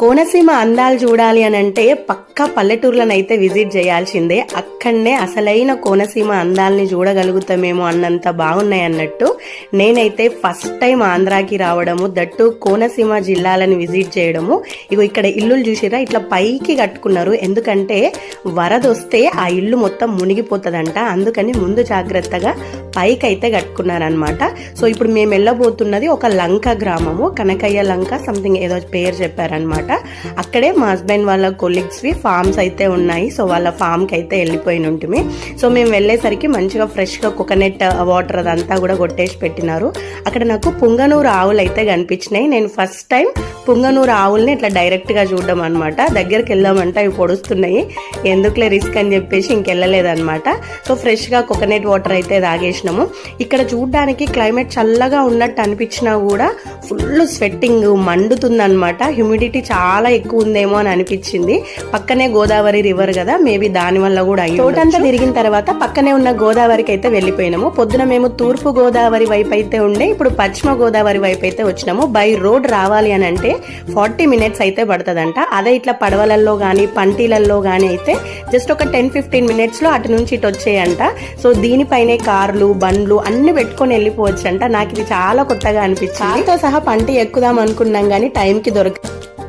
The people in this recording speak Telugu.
కోనసీమ అందాలు చూడాలి అని అంటే పక్కా పల్లెటూర్లను అయితే విజిట్ చేయాల్సిందే. అక్కడనే అసలైన కోనసీమ అందాలని చూడగలుగుతామేమో అన్నంత బాగున్నాయి అన్నట్టు. నేనైతే ఫస్ట్ టైం ఆంధ్రాకి రావడము దట్టు కోనసీమ జిల్లాలను విజిట్ చేయడము. ఇగో ఇక్కడ ఇల్లులు చూసిరా ఇట్లా పైకి కట్టుకున్నారు. ఎందుకంటే వరద వస్తే ఆ ఇల్లు మొత్తం మునిగిపోతుందంట. అందుకని ముందు జాగ్రత్తగా పైకి అయితే కట్టుకున్నారనమాట సో ఇప్పుడు మేము వెళ్ళబోతున్నది ఒక లంక గ్రామము కనకయ్య లంక సంథింగ్ ఏదో పేరు చెప్పారనమాట అక్కడే మా హస్బెండ్ వాళ్ళ కొలీగ్స్వి ఫామ్స్ అయితే ఉన్నాయి. సో వాళ్ళ ఫామ్కి అయితే వెళ్ళిపోయిన ఉంటుంది సో మేము వెళ్ళేసరికి మంచిగా ఫ్రెష్గా కోకోనట్ వాటర్ uh, అదంతా కూడా కొట్టేసి పెట్టినారు. అక్కడ నాకు పుంగనూరు ఆవులు అయితే కనిపించినాయి. నేను ఫస్ట్ టైం పుంగనూరు ఆవుల్ని ఇట్లా డైరెక్ట్గా చూడడం అనమాట దగ్గరికి వెళ్దామంటే అవి పొడుస్తున్నాయి. ఎందుకులే రిస్క్ అని చెప్పేసి ఇంకెళ్ళలేదన్నమాట. సో ఫ్రెష్గా కోకోనట్ వాటర్ అయితే వచ్చినాము ఇక్కడ చూడడానికి క్లైమేట్ చల్లగా ఉన్నట్టు అనిపించినా కూడా ఫుల్ స్వెట్టింగ్ మండుతుందనమాట హ్యూమిడిటీ చాలా ఎక్కువ ఉందేమో అని అనిపించింది. పక్కనే గోదావరి రివర్ కదా మేబీ దాని వల్ల కూడా అయ్యి తోటంతా తిరిగిన తర్వాత పక్కనే ఉన్న గోదావరికి అయితే వెళ్ళిపోయినాము. పొద్దున మేము తూర్పు గోదావరి వైపు అయితే ఉండే ఇప్పుడు పశ్చిమ గోదావరి వైపు అయితే వచ్చినాము. బై రోడ్ రావాలి అని అంటే ఫార్టీ మినిట్స్ అయితే పడుతుందంట. అదే ఇట్లా పడవలల్లో కానీ పంటీలల్లో కానీ అయితే జస్ట్ ఒక టెన్ ఫిఫ్టీన్ మినిట్స్లో అటు నుంచి ఇటు వచ్చేయంట. సో దీనిపైనే కార్లు బండ్లు అన్ని పెట్టుకొని వెళ్ళిపోవచ్చు అంట నాకు ఇది చాలా కొత్తగా అనిపించింది. తో సహా పంట ఎక్కుదాం అనుకున్నాం కానీ టైంకి దొరక